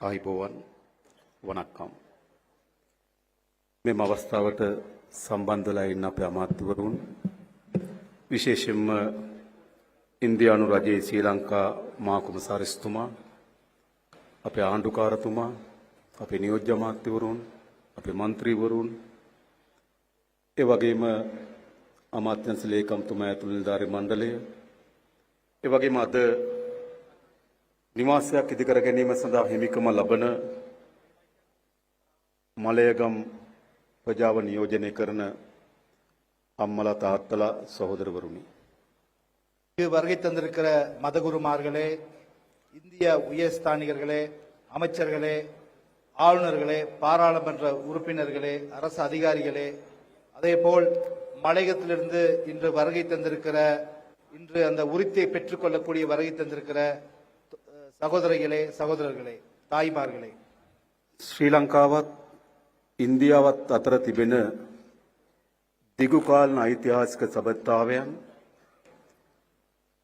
ආයිබෝවන් වනක්කම්. මෙම අවස්ථාවට සම්බන්ධලා ඉන්න අපේ අමාත්‍යවරුන් විශේෂයෙන්ම ඉන්දියානු රජයේ ශ්‍රී ලංකා මාකුමසාරිස්තුමා අපේ ආණ්ඩුකාරතුමා අපේ නියෝජ්‍ය අමාත්‍යවරුන් අපේ මන්ත්‍රීවරුන් ඒ වගේම අමාත්‍යංශ ලේකම්තුමා ඇතුළු නිලධාරී මණ්ඩලය ඒ වගේම අද නිවාසයක් ඉදිකර ගැනීම සඳහා හිමිකම ලබන මලයගම් ප්‍රජාව නියෝජනය කරන අම්මලා තාත්තලා සහෝදරවරුනි. இங்கு வருகை தந்திருக்கிற மதகுருமார்களே இந்திய உயர்ஸ்தானிகர்களே அமைச்சர்களே ஆளுநர்களே பாராளுமன்ற உறுப்பினர்களே அரசு அதிகாரிகளே அதேபோல் மலையகத்திலிருந்து இன்று வருகை தந்திருக்கிற இன்று அந்த உரித்தை பெற்றுக்கொள்ளக்கூடிய வருகை தந்திருக்கிற அஹ், சகோதரிகளே சகோதரர்களே தாய்மார்களே ශ්‍රී ලංකාවත් ඉන්දියාවත් අතර තිබෙන දිගුකාලන ඓතිහාසික සබත්තාවයන්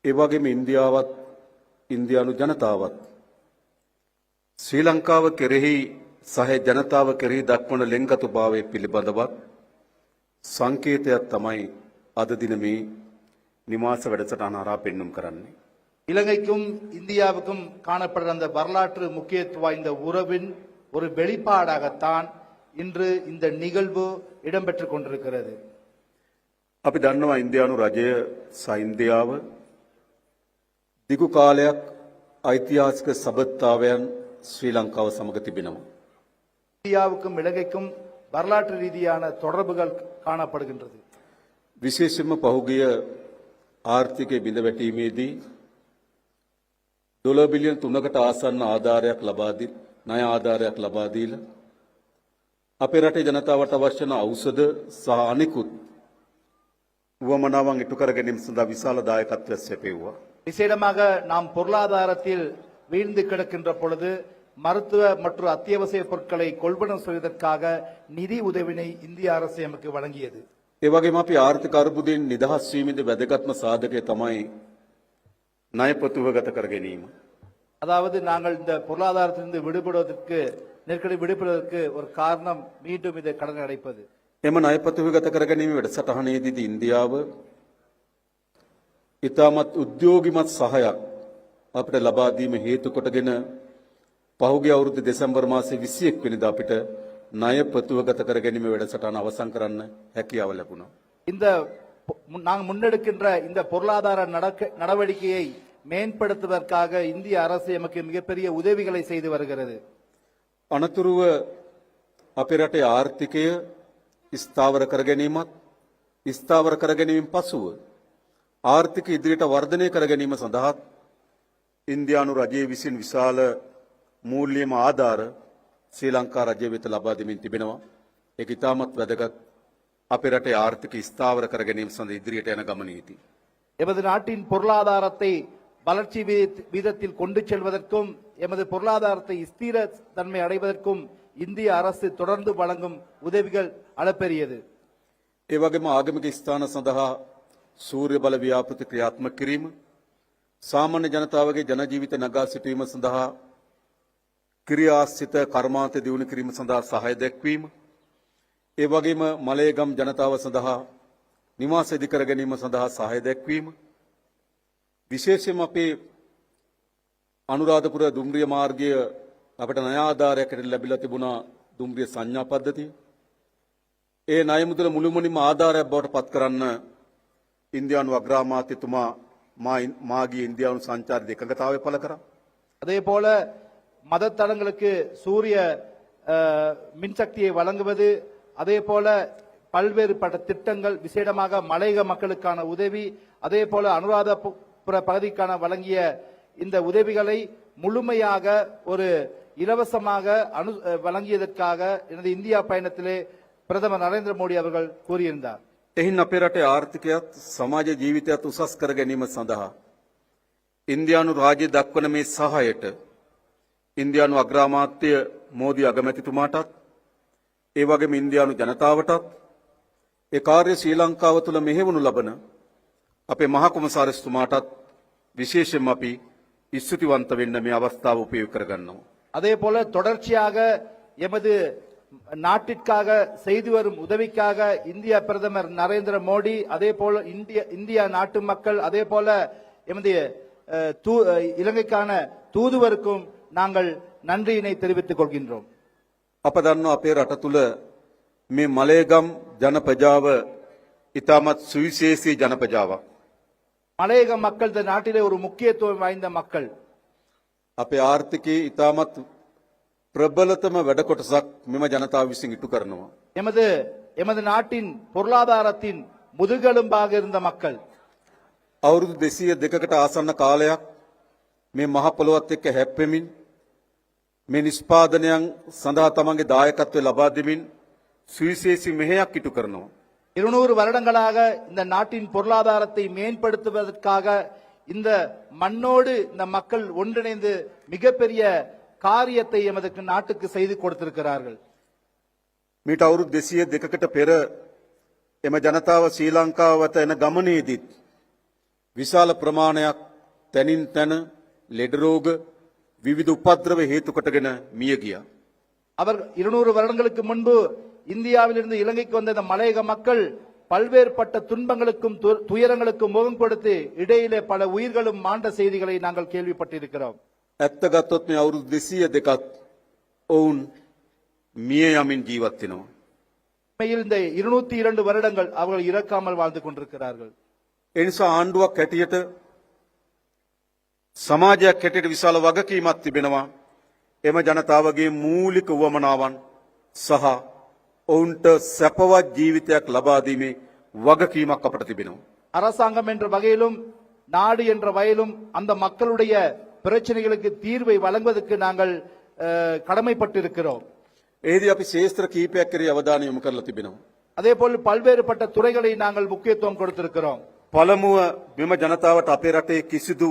ඒවගේම ඉන්දියාවත් ඉන්දයානු ජනතාවත් ශ්‍රී ලංකාව කෙරෙහි සහ ජනතාව කෙරෙහි දක්වන ලෙංගතු භාවය පිළිබඳවත් සංකේතයක් තමයි අද දිනමේ නිවාස වැඩසට අනාරා පෙන්නුම් කරන්නේ. இலங்கைக்கும் இந்தியாவுக்கும் காணப்படுற அந்த வரலாற்று முக்கியத்துவம் வாய்ந்த உறவின் ஒரு வெளிப்பாடாகத்தான் இன்று இந்த நிகழ்வு இடம்பெற்றுக் கொண்டிருக்கிறது අපි දන්නවා ඉන්දයානු රජය සයින්දියාව දිගු කාලයක් ඓතිහාසික සබත්තාවයන් ශ්‍රී ලංකාව සමඟ තිබෙනවා. இந்தியாவுக்கும் இலங்கைக்கும் வரலாற்று ரீதியான தொடர்புகள் காணப்படுகின்றது විශේෂෙන්ම පහුගිය ආර්ථිකය බිඳ වැටීමේදී ඩොලර් බිලියන තුනකට ආසන්න ආධාරයක් ලබාදී ණය ආධාරයක් ලබාදීලා අපේ රටේ ජනතාවට අවශ්‍ය වන ඖෂධ සහ අනිකුත් උවමනාවන් ඉටු කර ගැනීම සඳහා විශාල දායකත්වයක් සැපෙව්වා. விசேடமாக நாம் பொருளாதாரத்தில் வீழ்ந்து கிடக்கின்ற பொழுது மருத்துவ மற்றும் அத்தியாவசிய பொருட்களை கொள்வனம் செய்வதற்காக நிதி உதவினை இந்திய அரசு எமக்கு வழங்கியது ඒ වගේම අපි ආර්ථික අර්බුදයෙන් නිදහස් වීමේදී වැදගත්ම සාධකය තමයි ණය ප්‍රතිවගත කර ගැනීම. அதாவது நாங்கள் இந்த பொருளாதாரத்திலிருந்து விடுபடுவதற்கு நெருக்கடி விடுபடுவதற்கு ஒரு காரணம் மீண்டும் இதை கடன் அடைப்பது එම ණය ප්‍රතිවගත කර ගැනීම වැඩසටහනේදීදී ඉන්දියාව ඉතාමත් උද්‍යෝගිමත් සහයක් අපිට ලබා දීම හේතු කොටගෙන පහුගිය අවුරුදු දෙසැම්බර් මාසයේ 21 වෙනිදා අපිට ණය ප්‍රතිවගත කර ගැනීම වැඩසටහන අවසන් කරන්න හැකියාව ලැබුණා. இந்த பொ- முன்- நாங்கள் முன்னெடுக்கின்ற இந்த பொருளாதார நடக்க- நடவடிக்கையை மேம்படுத்துவதற்காக இந்திய அரசு எமக்கு மிகப்பெரிய உதவிகளை செய்து வருகிறது අනතුරුව අපේ රටේ ආර්ථිකය ස්ථාවර කර ගැනීමත් ස්ථාවර කර ගැනීමෙන් පසුව ආර්ථික ඉදිරියට වර්ධනය කර ගැනීම සඳහාත් ඉන්දයානු රජයේ විසින් විශාල මූල්‍යම ආධාර ශ්‍රී ලංකා රජය වෙත ලබා දෙමින් තිබෙනවා. ඒක ඉතාමත් වැදගත් අපේ රටේ ආර්ථික ස්ථාවර කර ගැනීම සඳ ඉදිරියට යන ගමනේදී. எமது நாட்டின் பொருளாதாரத்தை வளர்ச்சி வீத- வீதத்தில் கொண்டு செல்வதற்கும் எமது பொருளாதாரத்தை ஸ்திர தன்மை அடைவதற்கும் இந்திய அரசு தொடர்ந்து வழங்கும் உதவிகள் அளப்பெரியது ඒ වගේම ආගමික ස්ථාන සඳහා සූර්ය බල ව්‍යාපෘති ක්‍රියාත්මක කිරීම සාමාන්‍ය ජනතාවගේ ජන ජීවිත නගා සිටීම සඳහා ක්‍රියාස්සිත කර්මාන්ත දියුණු කිරීම සඳහා සහාය දැක්වීම ඒ වගේම මලයගම් ජනතාව සඳහා නිවාස ඉදි කර ගැනීම සඳහා සහාය දැක්වීම විශේෂයෙන්ම අපේ අනුරාධපුර දුම්රිය මාර්ගය අපට ණය ආධාරයකට ලැබිලා තිබුණා දුම්රිය සංඥා පද්ධතිය ඒ ණය මුදල මුළුමනින්ම ආධාරයක් බවට පත් කරන්න ඉන්දියානු අග්‍රාමාත්‍යතුමා මා මාගේ ඉන්දියානු සංචාරය එකඟතාවය පළ කරා. அதே போல மதத்தலங்களுக்கு சூரிய அஹ், மின்சக்தியை வழங்குவது அதே போல பல்வேறுபட்ட திட்டங்கள் விசேடமாக மலையக மக்களுக்கான உதவி அதே போல அனுராதபுர பகுதிக்கான வழங்கிய இந்த உதவிகளை முழுமையாக ஒரு இலவசமாக அனு அஹ், வழங்கியதற்காக எனது இந்தியா பயணத்திலே பிரதமர் நரேந்திர மோடி அவர்கள் கூறியிருந்தார் එහින් අපේ රටේ ආර්ථිකයත් සමාජ ජීවිතයත් උසස් කර ගැනීම සඳහා ඉන්දියානු රාජ්‍ය දක්වන මේ සහායට ඉන්දියානු අග්‍රාමාත්‍ය මෝදී අගමැතිතුමාටත් ඒ වගේම ඉන්දියානු ජනතාවටත් ඒ කාර්ය ශ්‍රී ලංකාව තුළ මෙහෙවනු ලබන අපේ මහකොමසාරිස්තුමාටත් විශේෂයෙන්ම අපි ස්තුතිවන්ත වෙන්න මේ අවස්ථාව උපයෝග කරගන්නවා. அதே போல தொடர்ச்சியாக எமது நாட்டிற்காக செய்து வரும் உதவிக்காக இந்திய பிரதமர் நரேந்திர மோடி அதே போல இந்திய இந்தியா நாட்டு மக்கள் அதே போல எமது அஹ், தூ- அஹ், இலங்கைக்கான தூதுவருக்கும் நாங்கள் நன்றியினை தெரிவித்துக் கொள்கின்றோம் අප දන්නවා අපේ රට තුළ මේ මලේගම් ජනපජාව ඉතාමත් සුවිශේෂී ජනපජාවක්. மலையக மக்கள் இந்த நாட்டிலே ஒரு முக்கியத்துவம் வாய்ந்த மக்கள் අපේ ආර්ථිකයේ ඉතාමත් ප්‍රබලතම වැඩ කොටසක් මෙම ජනතාව විසින් ඉටු කරනවා. எமது எமது நாட்டின் பொருளாதாரத்தின் முதுகெலும்பாக இருந்த மக்கள் අවුරුදු දෙසීය දෙකකට ආසන්න කාලයක් මේ මහපොළොවත් එක්ක හැප්පෙමින් මේ නිෂ්පාදනයන් සඳහා තමන්ගේ දායකත්වය ලබා දෙමින් සුවිශේෂී මෙහෙයක් ඉටු කරනවා. இருநூறு வருடங்களாக இந்த நாட்டின் பொருளாதாரத்தை மேம்படுத்துவதற்காக இந்த மண்ணோடு இந்த மக்கள் ஒன்றிணைந்து மிகப்பெரிய காரியத்தை எமது நாட்டுக்கு செய்து கொடுத்திருக்கிறார்கள் මීට අවුරුදු දෙසිය දෙකකට පෙර එම ජනතාව ශ්‍රී ලංකාවත එන ගමනේදීත් විශාල ප්‍රමාණයක් තැනින් තැන ලෙඩරෝග විවිධ උපද්‍රව හේතුකටගෙන මිය ගියා. அவர் இருநூறு வருடங்களுக்கு முன்பு இந்தியாவிலிருந்து இலங்கைக்கு வந்த இந்த மலையக மக்கள் பல்வேறுபட்ட துன்பங்களுக்கும் து- துயரங்களுக்கும் முகம் கொடுத்து இடையிலே பல உயிர்களும் மாண்ட செய்திகளை நாங்கள் கேள்விப்பட்டிருக்கிறோம் ඇත්ත ගත්තොත් මේ අවුරුදු දෙසීය දෙකත් ඔවුන් මිය යමින් ජීවත් වෙනවා. உண்மையில் இந்த இருநூத்தி இரண்டு வருடங்கள் அவர்கள் இறக்காமல் வாழ்ந்து கொண்டிருக்கிறார்கள் එනිසා ආණ්ඩුවක් හැටියට සමාජයක් හැටියට විශාල වගකීමක් තිබෙනවා. එම ජනතාවගේ මූලික වුවමනාවන් සහ ඔවුන්ට සැපවත් ජීවිතයක් ලබාදීමේ වගකීමක් අපට තිබෙනවා. அரசாங்கம் என்ற வகையிலும் நாடு என்ற வகையிலும் அந்த மக்களுடைய பிரச்சனைகளுக்கு தீர்வை வழங்குவதற்கு நாங்கள் அஹ், கடமைப்பட்டிருக்கிறோம் එහිදී අපි ශේත්‍ර කීපයක් කරේ අවධානය යොමු කරලා තිබෙනවා. அதே போல் பல்வேறுபட்ட துறைகளை நாங்கள் முக்கியத்துவம் கொடுத்திருக்கிறோம் පළමුව මෙම ජනතාවට අපේ රටේ කිසිදු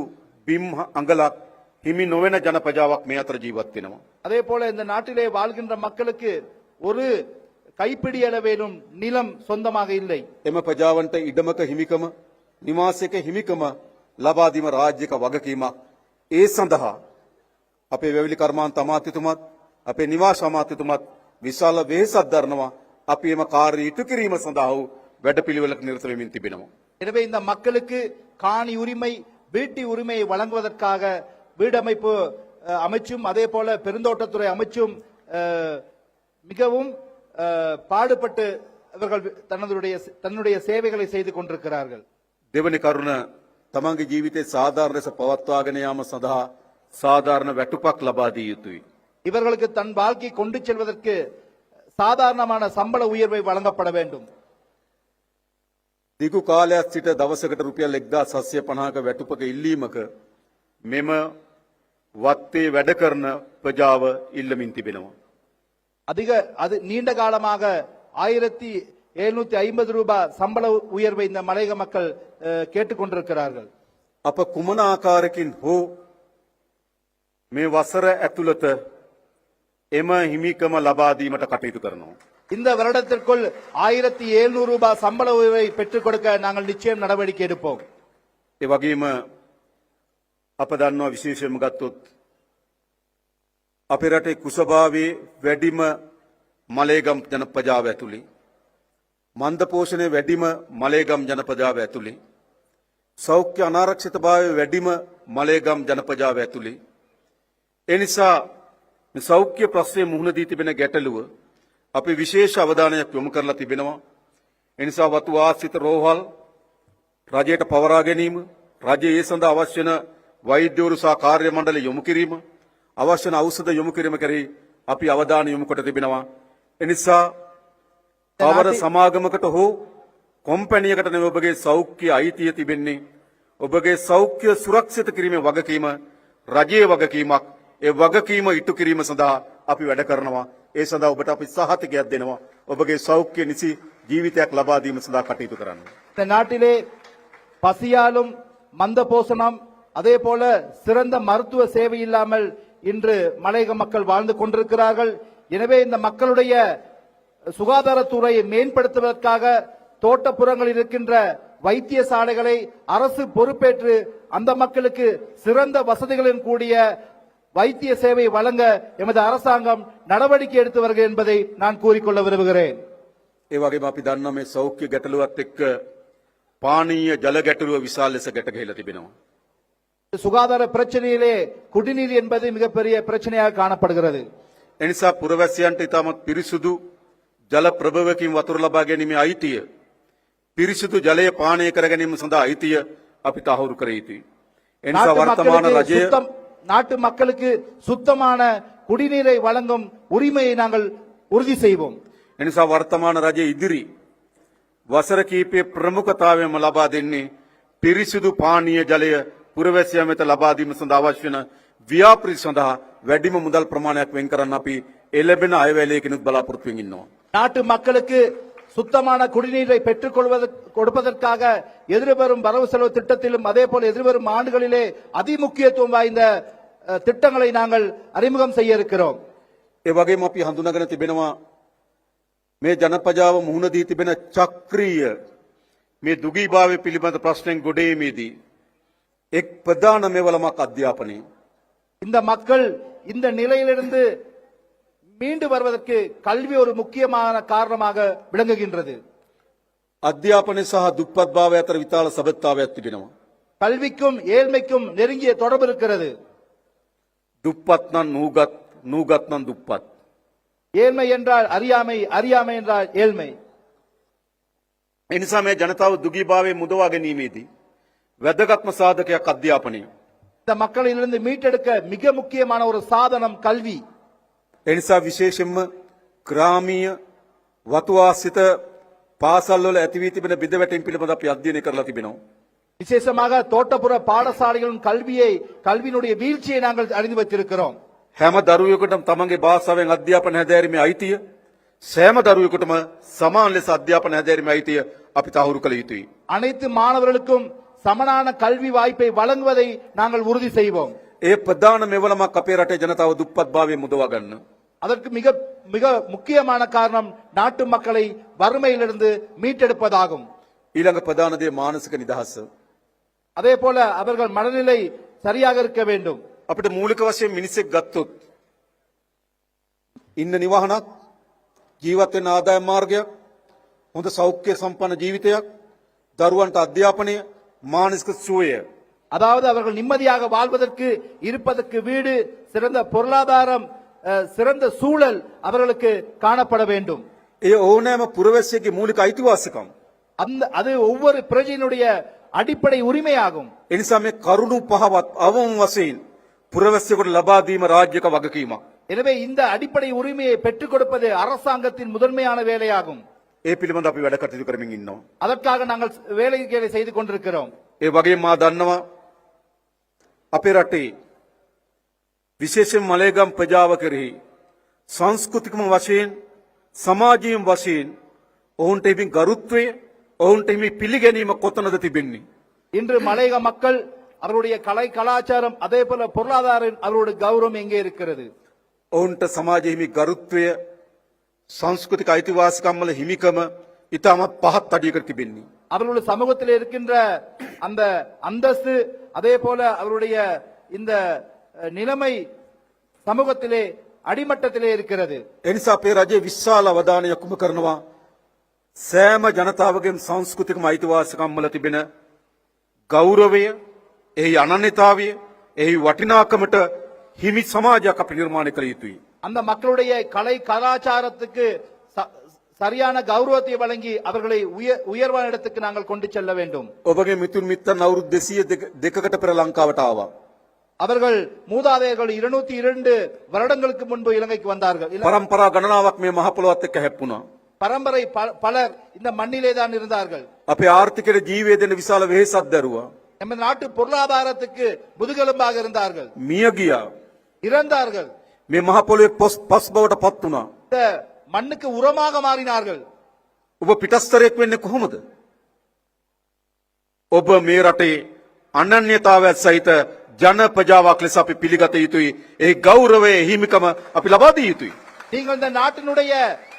බිම් අඟලක් හිමි නොවන ජනපජාවක් මේ අතර ජීවත් වෙනවා. அதே போல இந்த நாட்டிலே வாழ்கின்ற மக்களுக்கு ஒரு கைப்பிடி அளவேனும் நிலம் சொந்தமாக இல்லை එම ප්‍රජාවන්ට ඉඩමක හිමිකම නිවාසයක හිමිකම ලබාදීම රාජ්‍යක වගකීමක්. ඒ සඳහා අපේ වැවිලි කර්මාන්ත අමාත්‍යතුමත් අපේ නිවාස අමාත්‍යතුමත් විශාල වෙහෙසක් දරනවා අපි එම කාර්ය ඉටු කිරීම සඳහා වූ වැඩපිළිවෙලක නිරත වෙමින් තිබෙනවා. எனவே இந்த மக்களுக்கு காணி உரிமை வீட்டு உரிமையை வழங்குவதற்காக வீடமைப்பு அஹ், அமைச்சும் அதே போல பெருந்தோட்டத்துறை அமைச்சும் அஹ், மிகவும் அஹ், பாடுபட்டு இவர்கள் தன்னுடைய தன்னுடைய சேவைகளை செய்து கொண்டிருக்கிறார்கள் දෙවනි කරුණ තමන්ගේ ජීවිතේ සාධාරණ ලෙස පවත්වාගෙන යාම සඳහා සාධාරණ වැටුපක් ලබා දිය යුතුයි. இவர்களுக்கு தன் வாழ்க்கை கொண்டு செல்வதற்கு சாதாரணமான சம்பள உயர்வை வழங்கப்பட வேண்டும் දිගු කාලයක් සිට දවසකට රුපියල් 1750ක වැටුපක ඉල්ලීමක මෙම වත්තේ වැඩ කරන ප්‍රජාව ඉල්ලමින් තිබෙනවා. அதிக அது நீண்ட காலமாக ஆயிரத்தி எழுநூத்தி ஐம்பது ரூபாய் சம்பள உயர்வை இந்த மலையக மக்கள் அஹ், கேட்டுக்கொண்டிருக்கிறார்கள் අප කුමන ආකාරකින් හෝ මේ වසර ඇතුළත එම හිමිකම ලබාදීමට කටයුතු කරනවා. இந்த வருடத்திற்குள் ஆயிரத்தி எழுநூறு ரூபாய் சம்பள உயர்வை பெற்றுக் கொடுக்க நாங்கள் நிச்சயம் நடவடிக்கை எடுப்போம் ඒ වගේම අප දන්නවා විශේෂයෙන්ම ගත්තොත් අපේ රටේ කුසභාවයේ වැඩිම මලේගම් ජනපජාව ඇතුළේ මන්ද පෝෂණය වැඩිම මලේගම් ජනපජාව ඇතුළේ සෞඛ්‍ය අනාරක්ෂිතභාවය වැඩිම මලේගම් ජනපජාව ඇතුළේ. ඒ නිසා මේ සෞඛ්‍ය ප්‍රශ්නය මුහුණ දී තිබෙන ගැටලුව අපි විශේෂ අවධානයක් යොමු කරලා තිබෙනවා. ඒ නිසා වතු ආශ්‍රිත රෝහල් රජයට පවරා ගැනීම රජයේ ඒ සඳහා අවශ්‍ය වන වෛද්‍යවරු සහ කාර්ය මණ්ඩල යොමු කිරීම අවශ්‍ය වන ඖෂධ යොමු කිරීම කරේ අපි අවධානය යොමු කොට තිබෙනවා එනිසා කවර සමාගමකට හෝ කොම්පැනියකට නෙවෙයි ඔබගේ සෞඛ්‍ය අයිතිය තිබෙන්නේ ඔබගේ සෞඛ්‍ය සුරක්ෂිත කිරීමේ වගකීම රජයේ වගකීමක් ඒ වගකීම ඉටු කිරීම සඳහා අපි වැඩ කරනවා ඒ සඳහා ඔබට අපි සහතිකයක් දෙනවා ඔබගේ සෞඛ්‍ය නිසි ජීවිතයක් ලබා දීම සඳහා කටයුතු කරන්න இந்த நாட்டிலே பசியாலும் மந்த போசனம் அதே போல சிறந்த மருத்துவ சேவை இல்லாமல் இன்று மலையக மக்கள் வாழ்ந்து கொண்டிருக்கிறார்கள் எனவே இந்த மக்களுடைய சுகாதாரத்துறையை மேம்படுத்துவதற்காக தோட்டப்புறங்களில் இருக்கின்ற வைத்தியசாலைகளை அரசு பொறுப்பேற்று அந்த மக்களுக்கு சிறந்த வசதிகளுடன் கூடிய வைத்திய சேவை வழங்க எமது அரசாங்கம் நடவடிக்கை எடுத்து வருகிறது என்பதை நான் கூறிக்கொள்ள விரும்புகிறேன் ඒ වගේම අපි දන්නා මේ සෞඛ්‍ය ගැටලුවත් එක්ක පානීය ජල ගැටලුව විශාල ලෙස ගැට ගහලා තිබෙනවා. சுகாதார பிரச்சனையிலே குடிநீர் என்பது மிகப்பெரிய பிரச்சனையாக காணப்படுகிறது එනිසා පුරවැසියන්ට ඉතාමත් පිරිසුදු ජල ප්‍රභවකින් වතුර ලබා ගැනීමේ අයිතිය පිරිසුදු ජලය පානය කර ගැනීම සඳහා අයිතිය අපි තහවුරු කර යුතුයි. එනිසා நாட்டு වර්තමාන மக்களுக்கு රජය சுத்தம் நாட்டு மக்களுக்கு சுத்தமான குடிநீரை வழங்கும் உரிமையை நாங்கள் உறுதி செய்வோம் එනිසා වර්තමාන රජය ඉදිරි වසර කීපයේ ප්‍රමුඛතාවයම ලබා දෙන්නේ පිරිසිදු පානීය ජලය පුරවැසියා වෙත ලබා දීම සඳහා අවශ්‍ය වන ව්‍යාපෘති සඳහා වැඩිම මුදල් ප්‍රමාණයක් වෙන් කරන්න අපි එළබෙන අයවැලයකිනුත් බලාපොරොත්තු වෙමින් ඉන්නවා. நாட்டு மக்களுக்கு சுத்தமான குடிநீரை பெற்றுக் கொள்வதற்கு கொடுப்பதற்காக எதிர்வரும் வரவு செலவு திட்டத்திலும் அதே போல எதிர்வரும் ஆண்டுகளிலே அதிமுக்கியத்துவம் வாய்ந்த அஹ், திட்டங்களை நாங்கள் அறிமுகம் செய்ய இருக்கிறோம் ඒ වගේම අපි හඳුනාගෙන තිබෙනවා මේ ජනපජාව මුහුණ දී තිබෙන චක්‍රීය මේ දුගීභාවය පිළිබඳ ප්‍රශ්නෙන් ගොඩේමේදී එක් ප්‍රධාන මෙවලමක් අධ්‍යාපනය. இந்த மக்கள் இந்த நிலையிலிருந்து மீண்டு வருவதற்கு கல்வி ஒரு முக்கியமான காரணமாக விளங்குகின்றது අධ්‍යාපනය සහ දුප්පත් භාවය අතර විතාල සබත්තාවයක් තිබෙනවා. கல்விக்கும் ஏழ்மைக்கும் நெருங்கிய தொடர்பு இருக்கிறது දුප්පත් නම් නූගත් නූගත් නම් දුප්පත්. ஏழ்மை என்றால் அறியாமை அறியாமை என்றால் ஏழ்மை එනිසා මේ ජනතාව දුගීභාවය මුදවා ගැනීමේදී. වැදගත්ම සාධකයක් අධ්‍යාපනය. இந்த மக்களிலிருந்து மீட்டெடுக்க மிக முக்கியமான ஒரு சாதனம் கல்வி එනිසා විශේෂෙන්ම ග්‍රාමීය වතුවාසිත පාසල්වල ඇතිවී තිබෙන බිඳවැටීම් පිළිබඳ අපි අධ්‍යයනය කරලා තිබෙනවා. விசேஷமாக தோட்டப்புற பாடசாலைகளின் கல்வியை கல்வியினுடைய வீழ்ச்சியை நாங்கள் அறிந்து வைத்திருக்கிறோம் හැම දරුවෙකුටම තමන්ගේ භාෂාවෙන් අධ්‍යාපන හැදෑරීමේ අයිතිය සෑම දරුවෙකුටම සමාන ලෙස අධ්‍යාපන හැදෑරීමේ අයිතිය අපි තහවුරු කළ යුතුයි. அனைத்து மாணவர்களுக்கும் சமனான கல்வி வாய்ப்பை வழங்குவதை நாங்கள் உறுதி செய்வோம் ඒ ප්‍රධාන මෙවලමක් අපේ රටේ ජනතාව දුප්පත් භාවය මුදවා ගන්න. அதற்கு மிக மிக முக்கியமான காரணம் நாட்டு மக்களை வறுமையிலிருந்து மீட்டெடுப்பதாகும் ඊළඟ ප්‍රධාන දේ මානසික නිදහස. அதே போல அவர்கள் மனநிலை சரியாக இருக்க வேண்டும் අපිට මූලික වශයෙන් මිනිසෙක් ගත්තොත් ඉන්න නිවහනක් ජීවත් වෙන්න ආදායම් මාර්ගයක් හොඳ සෞඛ්‍ය සම්පන්න ජීවිතයක් දරුවන්ට අධ්‍යාපනය මානසික සුවය அதாவது அவர்கள் நிம்மதியாக வாழ்வதற்கு இருப்பதற்கு வீடு சிறந்த பொருளாதாரம் அஹ், சிறந்த சூழல் அவர்களுக்கு காணப்பட வேண்டும் ඒ ඕනෑම පුරවැසියගේ මූලික අයිතිවාසිකම්. அந்த அது ஒவ்வொரு பிரஜையினுடைய அடிப்படை உரிமையாகும் එනිසා මේ කරුණු පහවත් අවම වශයෙන් පුරවැසියෙකුට ලබා දීම රාජ්‍යක වගකීමක්. எனவே இந்த அடிப்படை உரிமையை பெற்றுக் கொடுப்பது அரசாங்கத்தின் முதன்மையான வேலையாகும் ඒ පිළිබඳ අපි වැඩ කටයුතු කරමින් ඉන්නවා. அதற்காக நாங்கள் வேலைகளை செய்து கொண்டிருக்கிறோம் ඒ වගේ මා දන්නවා අපේ රටේ විශේෂයෙන් මලේගම් ප්‍රජාව කෙරෙහි සංස්කෘතිකම වශයෙන් සමාජීයම් වශයෙන් ඔවුන්ට එබින් ගරුත්වය ඔවුන්ට එමි පිළිගැනීම කොතනද තිබෙන්නේ. இன்று மலையக மக்கள் அவருடைய கலை கலாச்சாரம் அதே போல பொருளாதார அவருடைய கௌரவம் எங்கே இருக்கிறது ඔවුන්ට සමාජහිමි ගරුත්වය සංස්කෘතික අයිතිවාසිකම්මල හිමිකම ඉතාමත් පහත් අඩියකර තිබෙන්නේ. அவர்களுடைய சமூகத்தில் இருக்கின்ற அந்த அந்தஸ்து அதே போல அவருடைய இந்த அஹ், நிலைமை சமூகத்திலே அடிமட்டத்திலே இருக்கிறது එනිසා අපේ රජයේ විශ්වාල අවධානය යොකුම කරනවා සෑම ජනතාවගෙන් සංස්කෘතිකම අයිතිවාසිකම්මල තිබෙන ගෞරවය එහි අනන්‍යතාවය එහි වටිනාකමට හිමි සමාජයක් අපි නිර්මාණය කළ යුතුයි. அந்த மக்களுடைய கலை கலாச்சாரத்துக்கு ச- சரியான கௌரவத்தை வழங்கி அவர்களை உயர் உயர்வான இடத்துக்கு நாங்கள் கொண்டு செல்ல வேண்டும் ඔබගේ මිතුන් මිත්තන් අවුරුදු දෙසිය දෙකකට පෙර ලංකාවට ආවා. அவர்கள் மூதாதையர்கள் இருநூத்தி இரண்டு வருடங்களுக்கு முன்பு இலங்கைக்கு வந்தார்கள் இல- පරම්පරා ගණනාවක් මේ මහපොළොවත් එක්ක හැප්පුණා. பரம்பரை ப- பலர் இந்த மண்ணிலே தான் இருந்தார்கள் අපේ ආර්ථිකයට ජීවය දෙන විශාල වෙහෙසක් දැරුවා. நமது நாட்டு பொருளாதாரத்துக்கு முதுகெலும்பாக இருந்தார்கள் මිය ගියා. இறந்தார்கள் මේ මහපොළොවේ පොස් පස් බවට පත් වුණා. இந்த மண்ணுக்கு உரமாக மாறினார்கள் ඔබ පිටස්තරයෙක් වෙන්නේ කොහොමද? ඔබ මේ රටේ අනන්‍යතාවයක් සහිත ජන ප්‍රජාවක් ලෙස අපි පිළිගත යුතුයි. ඒ ගෞරවය හිමිකම අපි ලබා දිය යුතුයි. நீங்கள் இந்த நாட்டினுடைய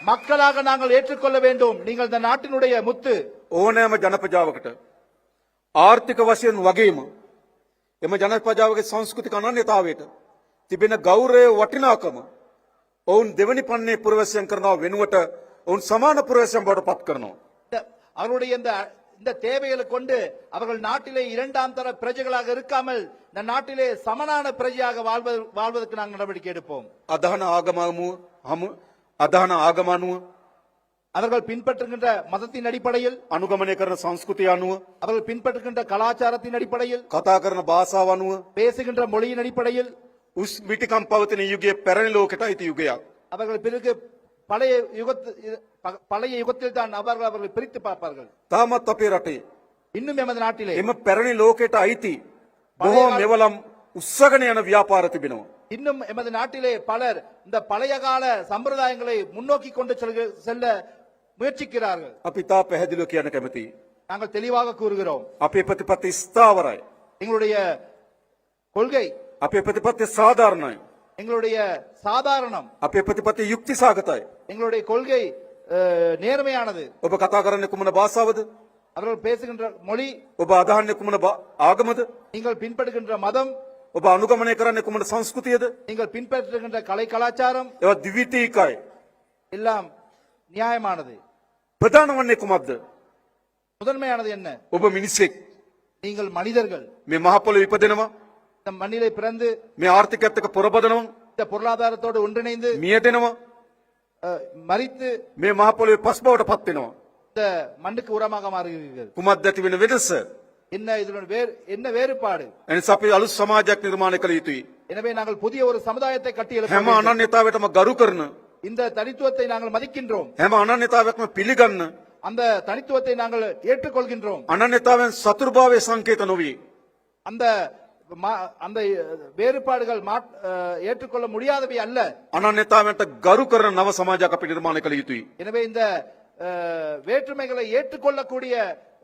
மக்களாக நாங்கள் ஏற்றுக்கொள்ள வேண்டும் நீங்கள் இந்த நாட்டினுடைய முத்து ඕනෑම ජන ප්‍රජාවකට ආර්ථික වශයෙන් වගේම එම ජන ප්‍රජාවගේ සංස්කෘතික අනන්‍යතාවයට තිබෙන ගෞරවය වටිනාකම ඔවුන් දෙවනි පන්නේ පුරවැසියන් කරනවා වෙනුවට ඔවුන් සමාන පුරවැසියන් බවට පත් කරනවා. இந்த அவருடைய இந்த இந்த தேவைகளை கொண்டு அவர்கள் நாட்டிலே இரண்டாம் தர பிரஜைகளாக இருக்காமல் இந்த நாட்டிலே சமனான பிரஜையாக வாழ்வது வாழ்வதற்கு நாங்கள் நடவடிக்கை எடுப்போம் අදහන ආගමමුව හමු අදහන ආගමනුව அவர்கள் பின்பற்றுகின்ற மதத்தின் அடிப்படையில் අනුගමනය කරන සංස්කෘතිය අනුව அவர்கள் பின்பற்றுகின்ற கலாச்சாரத்தின் அடிப்படையில் කතා කරන භාෂාව අනුව பேசுகின்ற மொழியின் அடிப்படையில் උස් මිටිකම් පවතින යුගයේ පැරණි ලෝකෙට අයිති යුගයක්. அவர்கள் பிறகு பழைய யுகத்து ப- பழைய யுகத்தில் தான் அவர்கள் அவர்கள் பிரித்து பார்ப்பார்கள் තාමත් අපේ රටේ இன்னும் எமது நாட்டிலே එම පැරණி ලෝකෙට අයිති බොහෝ මෙවලම් උත්සගෙන යන ව්‍යාපාර තිබෙනවා. இன்னும் எமது நாட்டிலே பலர் இந்த பழைய கால சம்பிரதாயங்களை முன்னோக்கி கொண்டு செல்க- செல்ல முயற்சிக்கிறார்கள் අපි තා පැහැදිලිව කියන්න කැමති. நாங்கள் தெளிவாக கூறுகிறோம் අපේ ප්‍රතිපත්ති ස්ථාවරයි. எங்களுடைய கொள்கை අපේ ප්‍රතිපත්ති සාධාරණයි. எங்களுடைய சாதாரணம் අපේ ප්‍රතිපත්ති යුක්ති සාගතයි. எங்களுடைய கொள்கை அஹ், நேர்மையானது ඔබ කතා කරන්නේ කුමන භාෂාවද? அவர்கள் பேசுகின்ற மொழி ඔබ අදහන්නේ කුමන භා- ආගමද? நீங்கள் பின்பற்றுகின்ற மதம் ඔබ අනුගමනය කරන්නේ කුමන සංස්කෘතියද? நீங்கள் பின்பற்றுகின்ற கலை கலாச்சாரம் ඒවා දිවිතීකයි. எல்லாம் நியாயமானது ප්‍රධාන වන්නේ කුමක්ද? முதன்மையானது என்ன ඔබ මිනිසෙක් நீங்கள் மனிதர்கள் මේ මහ පොළොවේ ඉපදෙනවා. இந்த மண்ணிலே பிறந்து මේ ආර්ථිකයත් එක්ක පොරබදනවා. இந்த பொருளாதாரத்தோடு ஒன்றிணைந்து මියදෙනවා. அஹ், மரித்து මේ මහ පොළොවේ පස් බවට පත් වෙනවා. இந்த மண்ணுக்கு உரமாக மாறுகிறீர்கள் කුමක්ද ඇති වෙන වෙනස? என்ன இதனுடைய வேறு என்ன வேறுபாடு එනිසා අපි අලුත් සමාජයක් නිර්මාණය කළ යුතුයි. எனவே நாங்கள் புதிய ஒரு சமுதாயத்தை கட்டி எழுப்ப හැම வேண்டும். අනන්‍යතාවයටම ගරු කරන இந்த தனித்துவத்தை நாங்கள் மதிக்கின்றோம் හැම අනන්‍යතාවයක්ම පිළිගන්න அந்த தனித்துவத்தை நாங்கள் ஏற்றுக்கொள்கின்றோம் අනන්‍යතාවෙන් සතුරුභාවය සංකේත නොවේ. அந்த மா- அந்த வேறுபாடுகள் மாட்- அஹ், ஏற்றுக்கொள்ள முடியாதவை அல்ல අනන්‍යතාවයට ගරු කරන නව සමාජයක් අපි නිර්මාණය කළ යුතුයි. எனவே இந்த அஹ், வேற்றுமைகளை ஏற்றுக்கொள்ளக்கூடிய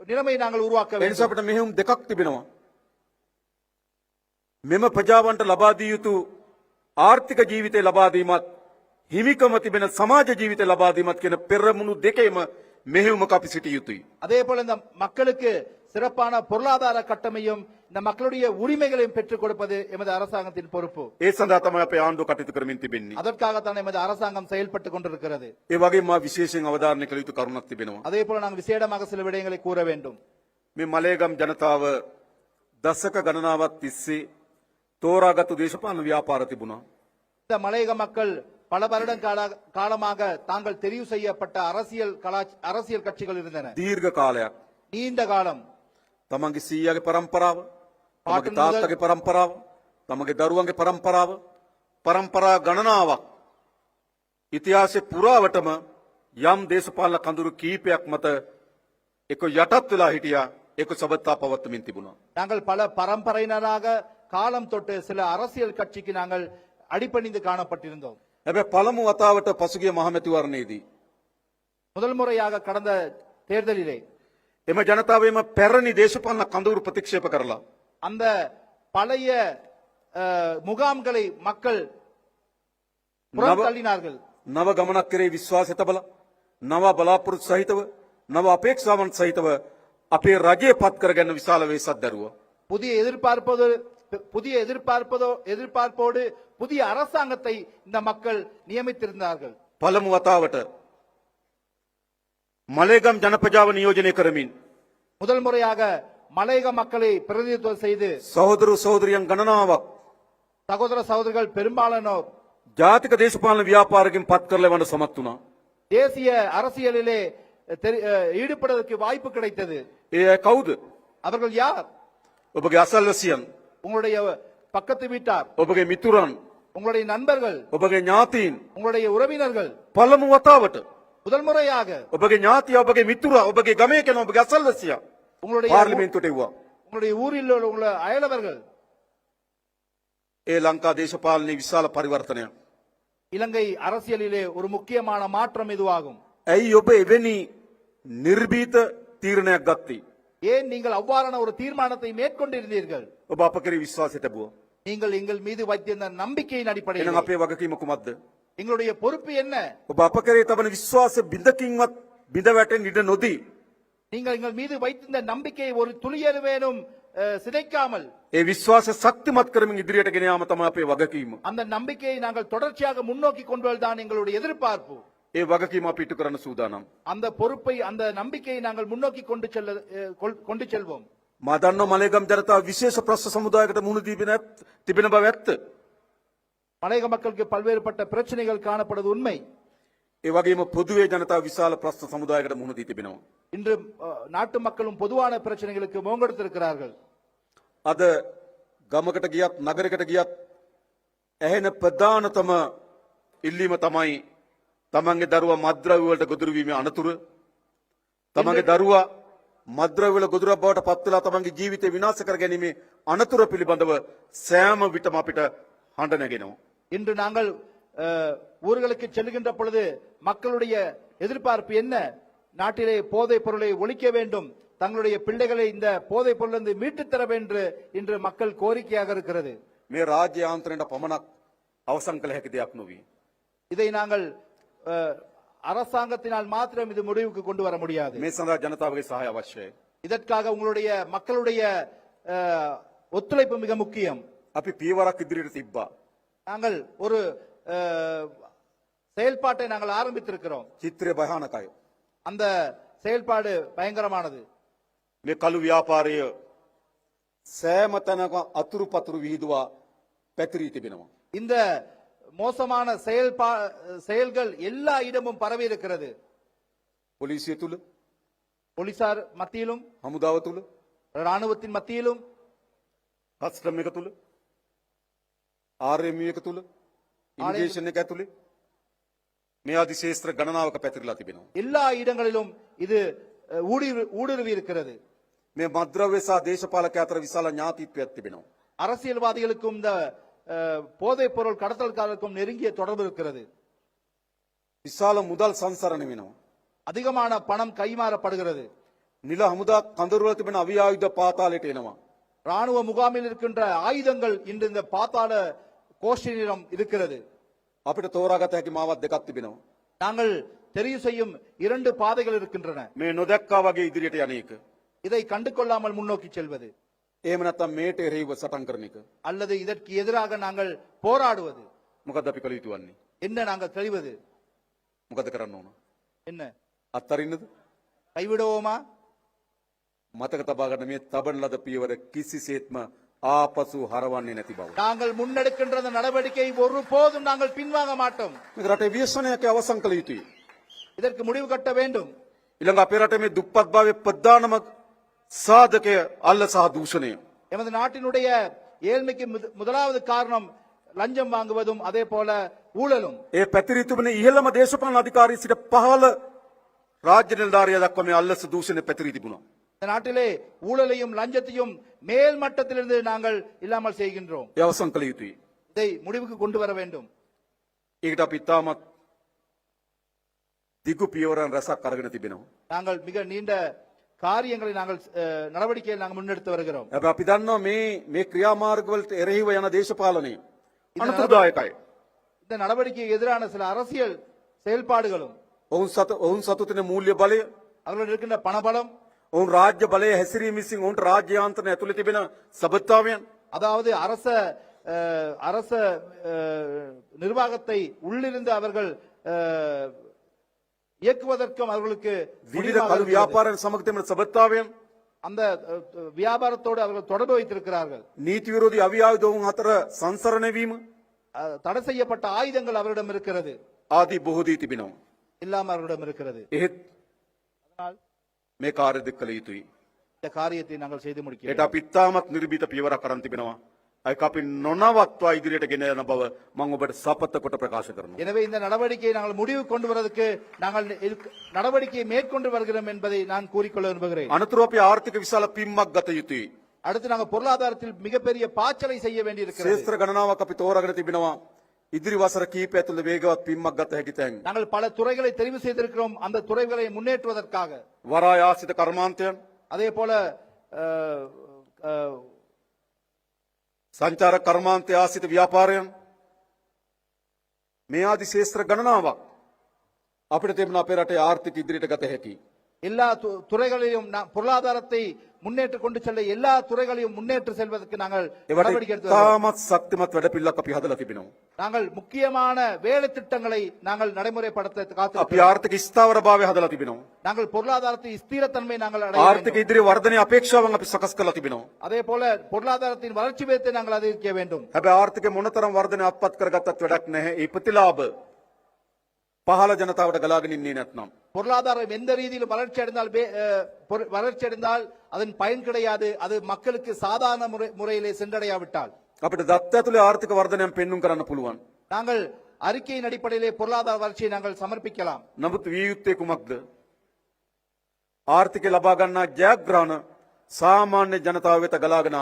நிலைமை நாங்கள் உருவாக்க ඒ නිසා வேண்டும் අපිට මෙහෙයුම් දෙකක් තිබෙනවා. මෙම ප්‍රජාවන්ට ලබා දිය යුතු ආර්ථික ජීවිතය ලබා දීමත් හිමිකම තිබෙන සමාජ ජීවිතය ලබා දීමත් කියන පෙරමුණු දෙකේම මෙහෙයුමක අපි සිටිය යුතුයි. அதே போல இந்த மக்களுக்கு சிறப்பான பொருளாதார கட்டமையும் இந்த மக்களுடைய உரிமைகளையும் பெற்றுக் கொடுப்பது எமது அரசாங்கத்தின் பொறுப்பு ඒ සඳහා තමයි අපේ ආණ්ඩුව කටයුතු කරමින් තිබෙන්නේ. அதற்காகத்தான் எமது அரசாங்கம் செயல்பட்டுக் கொண்டிருக்கிறது ඒ වගේම මා විශේෂයෙන් අවධාරණය කළ යුතු කරුණක් තිබෙනවා. அதே போல நாங்கள் விசேடமாக சில விடயங்களை கூற வேண்டும் මේ මලේගම් ජනතාව දසක ගණනාවක් තිස්සේ තෝරාගත්තු දේශපාලන ව්‍යාපාර තිබුණා. இந்த மலையக மக்கள் பல வருடம் கால- காலமாக தாங்கள் தெரிவு செய்யப்பட்ட அரசியல் கலா- அரசியல் கட்சிகள் இருந்தன දීර්ඝ කාලයක්. நீண்ட காலம் තමන්ගේ සීයාගේ පරම්පරාව තමගේ පාටන් තාත්තගේ පරම්පරාව තමගේ දරුවන්ගේ පරම්පරාව පරම්පරා ගණනාවක් ඉතිහාසය පුරාවටම යම් දේශපාලන කඳුරු කීපයක් මත එක යටත් වෙලා හිටියා එක සබත්තා පවත්වමින් තිබුණා. நாங்கள் பல பரம்பரையினராக காலம் தொட்டு சில அரசியல் கட்சிக்கு நாங்கள் அடிபணிந்து காணப்பட்டிருந்தோம் හැබැ පළමු වතාවට පසුගිය මහමැතිවරණයේදී. முதல் முறையாக கடந்த தேர்தலிலே එම ජනතාවේම පැරණි දේශපාලන කඳවුරු ප්‍රතික්ෂේප කරලා. அந்த பழைய முகாம்களை மக்கள் ತಳ್ಳಿನಾರ್ಗಲ್ ನವ ಗಮನಕ್ಕೆರೆ ವಿಶ್ವಾಸಿತ ಬಲ ನವ ಬಲಾಪುರ ಸಹಿತವ ನವ ಅಪೇಕ್ಷಾವನ್ ಸಹಿತವ ಅಪೇ ರಜೆ ಪಾತ್ಕರಗನ್ನು ವಿಶಾಲವೇ ಸದ್ದರುವ புதிய எதிர்பார்ப்பது புதிய எதிர்பார்ப்பதோ எதிர்பார்ப்போடு புதிய அரசாங்கத்தை இந்த மக்கள் நியமித்திருந்தார்கள். பலம் வத்தாவட்ட மலேகம் ஜனபஜாவ நியோஜனை கருமீன். முதல் முறையாக மலையக மக்களை பிரதிநிதித்துவம் செய்து சகோதர சகோதரியம் கணனாவ சகோதர சகோதரிகள் பெரும்பாலானோர் ஜாதிக தேசபாலன வியாபாரிக்கும் பத்கர்ல சமத்துனா? தேசிய அரசியலிலே ஈடுபடுவதற்கு வாய்ப்பு கிடைத்தது. கவுது? அவர்கள் யார்? ஒப்புகை அசல்வசியன் உங்களுடைய பக்கத்து வீட்டார். ஒப்புகை மித்துரன். உங்களுடைய நண்பர்கள். ஒப்புகை ஞாத்தின். உங்களுடைய உறவினர்கள். பலமும் ஒத்தாவட்டு முதல் முறையாக. ஒப்புகை ஞாத்தி ஒப்புகை மித்துரா ஒப்புகை கமேக்கன் ஒப்புகை அசல்வசியன் පාර්ලිමේන්තුවට එව්වා. உங்களுடைய ஊரில் உள்ள உள்ள அயலவர்கள் ඒ ලංකා දේශපාලනයේ විශාල පරිවර්තනයක්. இலங்கை அரசியலிலே ஒரு முக்கியமான மாற்றம் இதுவாகும் ඇයි ඔබ එවැනි නිර්භීත තීරණයක් ගත්තේ. ஏன் நீங்கள் அவ்வாறான ஒரு தீர்மானத்தை மேற்கொண்டிருந்தீர்கள் ඔබ අප කරේ විශ්වාසය තැබුව. நீங்கள் எங்கள் மீது வைத்திருந்த நம்பிக்கையின் එන அடிப்படையில் අපේ වගකීම කුමක්ද. எங்களுடைய பொறுப்பு என்ன ඔබ අප කරේ තබන විශ්වාස බිඳකින්වත් බිඳ වැටෙන් ඉඩ නොදී. நீங்கள் எங்கள் மீது வைத்திருந்த நம்பிக்கையை ஒரு துளியலுவேனும் அஹ், சிதைக்காமல் ඒ විශ්වාස ශක්තිමත් කරමින් ඉදිරියට ගෙන යාම තමයි අපේ වගකීම. அந்த நம்பிக்கையை நாங்கள் தொடர்ச்சியாக முன்னோக்கி கொண்டு வருவதுதான் எங்களுடைய எதிர்பார்ப்பு ඒ වගකීම අපි ඉටු කරන්න සූදානම්. அந்த பொறுப்பை அந்த நம்பிக்கையை நாங்கள் முன்னோக்கி கொண்டு செல்ல அஹ், கொள்- கொண்டு செல்வோம் මා දන්නවා මලේගම් ජනතාව විශේෂ ප්‍රශ්න සමුදායකට මුහුණ දීපෙන ඇත්ත තිබෙන බව ඇත්ත. மலையக மக்களுக்கு பல்வேறுபட்ட பிரச்சனைகள் காணப்படுவது உண்மை ඒ වගේම පොදුවේ ජනතාව විශාල ප්‍රශ්න සමුදායකට මුහුණ දී තිබෙනවා. இன்று அஹ், நாட்டு மக்களும் பொதுவான பிரச்சனைகளுக்கு முகங்கொடுத்திருக்கிறார்கள் අද ගමකට ගියත් නගරකට ගියත් ඇහෙන ප්‍රධානතම ඉල්ලීම තමයි තමන්ගේ දරුවා මද්‍රව්‍ය වලට ගොදුරු වීමේ අනතුර තමන්ගේ දරුවා මද්‍රව්‍ය වල ගොදුරක් බවට පත් වෙලා තමන්ගේ ජීවිතය විනාශ කර ගැනීමේ අනතුර පිළිබඳව සෑම විටම අපිට හඬ නැගෙනවා. இன்று நாங்கள் அஹ், ஊர்களுக்கு செல்கின்ற பொழுது மக்களுடைய எதிர்பார்ப்பு என்ன நாட்டிலே போதைப் பொருளை ஒழிக்க வேண்டும் தங்களுடைய பிள்ளைகளை இந்த போதைப் பொருளிலிருந்து மீட்டுத் தர வேண்டும் இன்று மக்கள் கோரிக்கையாக இருக்கிறது මේ රාජ්‍ය යාන්ත්‍රණයට පමණක් අවසන් කළ හැකි දෙයක් නොවී. இதை நாங்கள் அஹ், அரசாங்கத்தினால் மாத்திரம் இது முடிவுக்கு கொண்டு வர முடியாது මේ සඳහා ජනතාවගේ සහය අවශ්‍යයි. இதற்காக உங்களுடைய மக்களுடைய அஹ், ஒத்துழைப்பு மிக முக்கியம் අපි පියවරක් ඉදිරියට තිබ්බා. நாங்கள் ஒரு அஹ், செயல்பாட்டை நாங்கள் ஆரம்பித்திருக்கிறோம் චිත්‍රය භයානකයි. அந்த செயல்பாடு பயங்கரமானது මේ කළු ව්‍යාපාරය සෑම තැනක අතුරු පතුරු විහිදුවා පැතිරී තිබෙනවා. இந்த மோசமான செயல்பா செயல்கள் எல்லா இடமும் பரவி இருக்கிறது පොලිසිය තුළ போலீசார் மத்தியிலும் හමුදාව තුළ ராணுவத்தின் மத்தியிலும் කස්ටම් එක තුළ ආර්යමිය එක තුළ ඉන්ගේෂන් එක ඇතුළේ මේ අධි ශේත්‍ර ගණනාවක පැතිරලා තිබෙනවා. எல்லா இடங்களிலும் இது அஹ், ஊடுருவி ஊடுருவி இருக்கிறது මේ මද්‍රව්‍ය සහ දේශපාලක අතර විශාල ඥාතිත්වයක් තිබෙනවා. அரசியல்வாதிகளுக்கும் இந்த அஹ், போதைப் பொருள் கடத்தல்காரருக்கும் நெருங்கிய தொடர்பு இருக்கிறது විශාල මුදල් සංසරණ වෙනවා. அதிகமான பணம் கைமாறப்படுகிறது නිල හමුදා කඳරුවල තිබෙන අවියායුධ පාතාලයට එනවා. ராணுவ முகாமில் இருக்கின்ற ஆயுதங்கள் இன்று இந்த பாத்தாள கோஷ்டியிடம் இருக்கிறது අපිට තෝරාගත හැකි මාවත් දෙකක් තිබෙනවා. நாங்கள் தெரிவு செய்யும் இரண்டு பாதைகள் இருக்கின்றன මේ නොදැක්කා වගේ ඉදිරියට යන එක. இதை கண்டு கொள்ளாமல் முன்னோக்கி செல்வது එහෙම නැත්නම් මේට එරෙහිව සටන් කරන එක. அல்லது இதற்கு எதிராக நாங்கள் போராடுவது මොකද අපි කළ යුතු වන්නේ? என்ன நாங்கள் தெரிவது මොකද කරන්න ඕන? என்ன අත්තරින්නද? கைவிடுவோமா මතක තබා ගන්න මේ තබන ලද පියවර කිසිසේත්ම ආපසු හරවන්නේ නැති බව. நாங்கள் முன்னெடுக்கின்ற அந்த நடவடிக்கை ஒருபோதும் நாங்கள் பின்வாங்க மாட்டோம் මේක රටේ ව්‍යසනයක් අවසන් කළ යුතුයි. இதற்கு முடிவு கட்ட வேண்டும் ඊළඟ අපේ රටේ මේ දුප්පත් භාවයේ ප්‍රධානම සාධකය අල්ල සහ දූෂණය. எமது நாட்டினுடைய ஏழ்மைக்கு முத- முதலாவது காரணம் லஞ்சம் வாங்குவதும் அதே போல ஊழலும் ඒ පැතිරී තිබෙන ඉහළම දේශපාලන අධිකාරී සිට පහළ රාජ්‍ය නිලධාරියා දක්වා මේ අල්ලස දූෂණය පැතිරී තිබුණා. இந்த நாட்டிலே ஊழலையும் லஞ்சத்தையும் மேல் மட்டத்திலிருந்து நாங்கள் இல்லாமல் செய்கின்றோம் ඒ අවසන් කළ යුතුයි. இதை முடிவுக்கு கொண்டு வர வேண்டும் ඒකට අපි ඉතාමත් දිගු පියවරන් රැසක් අරගෙන තිබෙනවා. நாங்கள் மிக நீண்ட காரியங்களை நாங்கள் அஹ், நடவடிக்கையை நாங்கள் முன்னெடுத்து வருகிறோம் හැබැයි අපි දන්නවා මේ මේ ක්‍රියාමාර්ගවලට එරෙහිව යන දේශපාලනය අනතුරුදායකයි. இந்த நடவடிக்கைக்கு எதிரான சில அரசியல் செயல்பாடுகளும் ඔවුන් සත ඔවුන් සතු තින මූල්‍ය බලය அவர்கள் இருக்கின்ற பணபலம் ඔවුන් රාජ්‍ය බලය හැසිරීම විසින් ඔවුන්ට රාජ්‍යාන්ත්‍රණ ඇතුළේ තිබෙන සබත්තාවයන් அதாவது அரச அஹ், அரச அஹ், நிர்வாகத்தை உள்ளிருந்து அவர்கள் அஹ், இயக்குவதற்கும் அவர்களுக்கு විවිධ முடிவாக කළු இருக்கிறது. ව්‍යාපාරයන් සමග තිබෙන සබත්තාවයන් அந்த அஹ், வியாபாரத்தோடு அவர்கள் தொடர்பு வைத்திருக்கிறார்கள் නීති විරෝධී අවියායුධ ඔවුන් අතර සංසරණය වීම அஹ், தடை செய்யப்பட்ட ஆயுதங்கள் அவரிடம் இருக்கிறது ආදී බොහෝ දී තිබෙනවා. இல்லாம அவரிடம் இருக்கிறது එහෙත් அதனால் මේ කාර්ය දෙක කළ යුතුයි. இந்த காரியத்தை நாங்கள் செய்து முடிக்கிறோம் ඒට අපි ඉතාමත් නිර්භීත පියවරක් කරන් තිබෙනවා. ඒක අපි නොනවත්වා ඉදිරියට ගෙන යන බව මම ඔබට සපත්ත කොට ප්‍රකාශ කරනවා. எனவே இந்த நடவடிக்கையை நாங்கள் முடிவு கொண்டு வருவதற்கு நாங்கள் இருக்க- நடவடிக்கையை மேற்கொண்டு வருகிறோம் என்பதை நான் கூறிக்கொள்ள விரும்புகிறேன் අනතුරු අපි ආර්ථික විශාල පිම්මක් ගත යුතුයි. அடுத்து நாங்கள் பொருளாதாரத்தில் மிகப்பெரிய பாய்ச்சலை செய்ய வேண்டியிருக்கிறது ශේත්‍ර ගණනාවක් අපි තෝරාගෙන තිබෙනවා. ඉදිරි වසර කීපය ඇතුළත වේගවත් පිම්මක් ගත හැකි තැන්. நாங்கள் பல துறைகளை தெரிவு செய்திருக்கிறோம் அந்த துறைகளை முன்னேற்றுவதற்காக වරාය ආසිත කර්මාන්තයන් அதே போல அஹ், அஹ், සංචාර කර්මාන්තය ආසිත ව්‍යාපාරයන් මේ ආදි ශේත්‍ර ගණනාවක් අපිට තිබෙන අපේ රටේ ආර්ථික ඉදිරියට ගත හැකි. எல்லா துறைகளையும் பொருளாதாரத்தை முன்னேற்று கொண்டு செல்ல எல்லா துறைகளையும் முன்னேற்று செல்வதற்கு நாங்கள் நடவடிக்கை நாங்கள் முக்கியமான வேலை திட்டங்களை நாங்கள் நடைமுறைப்படுத்த காத்து நாங்கள் பொருளாதாரத்தை ஸ்திரத்தன்மை நாங்கள் ஆர்த்திக இதிரி வர்தனை அபேட்சாவங்க சகஸ்கல அதே போல பொருளாதாரத்தின் வளர்ச்சி விதத்தை நாங்கள் அதிகரிக்க வேண்டும். ஆர்த்திக முன்னத்தரம் வர்தனை அப்பத்கர் கத்தத் விடக்னே இப்பத்திலாபு. පහළ ஜனதாவோட ගලාගෙන ඉන්නේ නැත්නම් பொருளாதாரம் எந்த ரீதியில் வளர்ச்சி அடைந்தால் வளர்ச்சி அடைந்தால் அதன் பயன் கிடையாது அது மக்களுக்கு சாதாரண முறை முறையிலே சென்றடையாவிட்டால் அப்படி දත්ත ඇතුලේ ආර්ථික பெண்ணும் පෙන්වන්න කරන්න நாங்கள் அறிக்கையின் அடிப்படையிலே பொருளாதார வளர்ச்சியை நாங்கள் சமர்ப்பிக்கலாம். නමුත් வியுத்தே යුත්තේ කුමක්ද? ආර්ථිකය ලබා ගන්නා ජයග්‍රහණ සාමාන්‍ය ජනතාව වෙත ගලාගෙන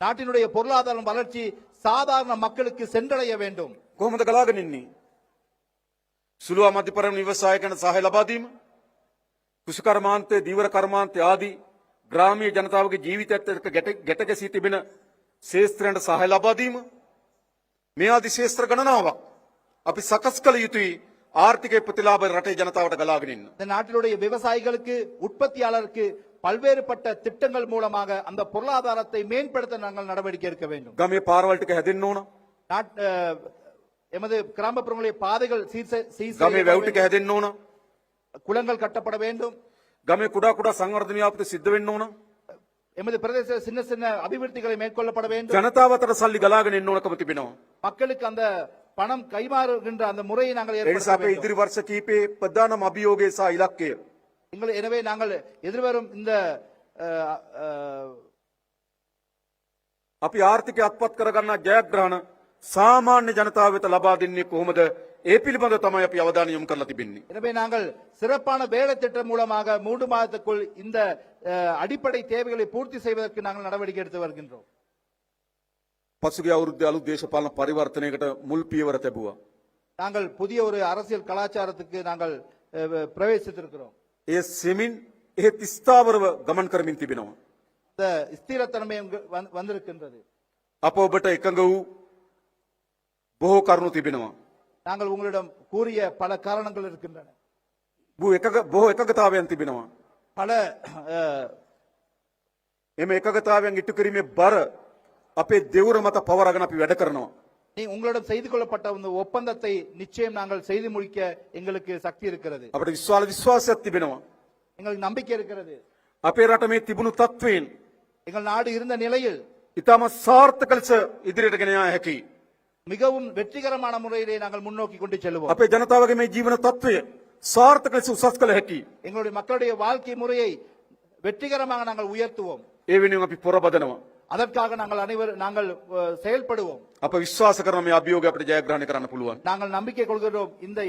நாட்டினுடைய பொருளாதாரம் வளர்ச்சி சாதாரண மக்களுக்கு சென்றடைய வேண்டும். කොහොමද ගලාගෙන ඉන්නේ? සුළු අමධ්‍යපරම නිවසායකයන් සහාය ලබා දීම, කුෂිකර්මාන්තය, දීවර කර්මාන්තය ආදී ග්‍රාමීය ජනතාවගේ ජීවිතයත් එක්ක ගැට ගැට ගැසී තිබෙන ශේස්ත්‍රයන්ට සහාය ලබා දීම මේ ආදී ශේස්ත්‍ර ගණනාවක් අපි සකස් කළ යුතුයි ආර්ථික ප්‍රතිලාභ රටේ ජනතාවට ගලාගෙන ඉන්න. இந்த நாட்டினுடைய விவசாயிகளுக்கு உற்பத்தியாளருக்கு பல்வேறுபட்ட திட்டங்கள் மூலமாக அந்த பொருளாதாரத்தை மேம்படுத்த நாங்கள் நடவடிக்கை எடுக்க வேண்டும் ගමේ පාරවල් ටික හැදෙන්න ඕන. நாட்- அஹ், எமது கிராமப்புறங்களுடைய பாதைகள் சீர் செ- சீர் ගමේ செய்யப்பட වැව් ටික வேண்டும். හැදෙන්න ඕන. குளங்கள் கட்டப்பட வேண்டும் ගමේ කුඩා කුඩා සංවර්ධන ව්‍යාපෘති සිද්ධ වෙන්න ඕන. எமது பிரதேச சின்ன சின்ன அபிவிருத்திகளை மேற்கொள்ளப்பட வேண்டும் ජනතාව අතර සල්ලි ගලාගෙන එන්න ඕනකම තිබෙනවා. மக்களுக்கு அந்த பணம் கைமாறுகின்ற அந்த முறையை நாங்கள் ඒ ஏற்படுத்த නිසා අපේ வேண்டும் ඉදිරි වර්ෂ කීපේ ප්‍රධානම අභියෝගය සහ ඉලක්කය எங்கள் எனவே நாங்கள் எதிர்வரும் இந்த அஹ், அஹ், අපි ආර්ථිකය අත්පත් කරගන්නා ජයග්‍රහණ සාමාන්‍ය ජනතාව වෙත ලබා දෙන්නේ කොහොමද? ඒ පිළිබඳව තමයි අපි අවධානය යොමු කරලා තිබෙන්නේ. எனவே நாங்கள் சிறப்பான வேலை திட்டம் மூலமாக மூன்று மாதத்துக்குள் இந்த அஹ், அடிப்படை தேவைகளை பூர்த்தி செய்வதற்கு நாங்கள் நடவடிக்கை எடுத்து வருகின்றோம் පසුගිය අවුරුද්දේ අලුත් දේශපාලන පරිවර්තනයකට මුල් පියවර තැබුවා. நாங்கள் புதிய ஒரு அரசியல் கலாச்சாரத்துக்கு நாங்கள் அஹ், பிரவேசித்திருக்கிறோம் ඒ සෙමින් එහෙත් ස්ථාවරව ගමන් කරමින් තිබෙනවා. இந்த ஸ்திரத்தன்மை இங்கு வந்து- வந்திருக்கின்றது අප ඔබට එකඟ වූ බොහෝ කරුණු තිබෙනවා. நாங்கள் உங்களிடம் கூறிய பல காரணங்கள் இருக்கின்றன බොහෝ එකඟ බොහෝ එකඟතාවයන් තිබෙනවා. பல அஹ், එම එකඟතාවයන් ඉටු කිරීමේ බර අපේ දෙවුර මත පවරගෙන අපි වැඩ කරනවා. நீ உங்களிடம் செய்து கொள்ளப்பட்ட இந்த ஒப்பந்தத்தை நிச்சயம் நாங்கள் செய்து முடிக்க எங்களுக்கு சக்தி இருக்கிறது අපට විශ්වාල විශ්වාසයක් තිබෙනවා. எங்களுக்கு நம்பிக்கை இருக்கிறது අපේ රට මේ තිබුණු තත්ත්වයෙන් எங்கள் நாடு இருந்த நிலையில் ඉතාම සාර්ථක ලෙස ඉදිරියට ගෙන යා හැකි. மிகவும் வெற்றிகரமான முறையிலே நாங்கள் முன்னோக்கி கொண்டு செல்வோம் අපේ ජනතාවගේ මේ ජීවන තත්ත්වය සාර්ථක ලෙස උසස් කළ හැකි. எங்களுடைய மக்களுடைய வாழ்க்கை முறையை வெற்றிகரமாக நாங்கள் உயர்த்துவோம் ඒ වෙනුවෙන් අපි පොරබදනවා. அதற்காக நாங்கள் அனைவரும் நாங்கள் அஹ், செயல்படுவோம் අප විශ්වාස කරන මේ අභියෝගය අපිට ජයග්‍රහණය කරන්න පුළුවන්. நாங்கள் நம்பிக்கை கொள்கிறோம் இந்த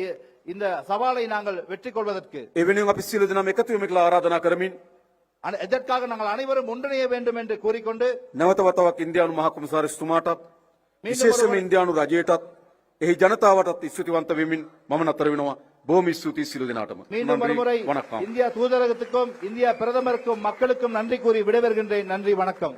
இந்த சவாலை நாங்கள் வெற்றி கொள்வதற்கு ඒ වෙනුවෙන් අපි සියලු දෙනාම එකතු වෙමු කියලා ආරාධනා කරමින් ஆனா, இதற்காக நாங்கள் அனைவரும் ஒன்றிணைய வேண்டும் என்று கூறிக்கொண்டு නැවත වතාවක් ඉන්දියානු මහ කොමසාරිස්තුමාටත් විශේෂම ඉන්දයානු රජයටත් එහි ජනතාවටත් ස්තුතිවන්ත වෙමින් මම නතර වෙනවා. போம் ஸ்துதி சிறு நாட்டம் மீண்டும் மறுமுறை வணக்கம் இந்தியா தூதரகத்துக்கும் இந்தியா பிரதமருக்கும் மக்களுக்கும் நன்றி கூறி விடைபெறுகின்றேன் நன்றி வணக்கம்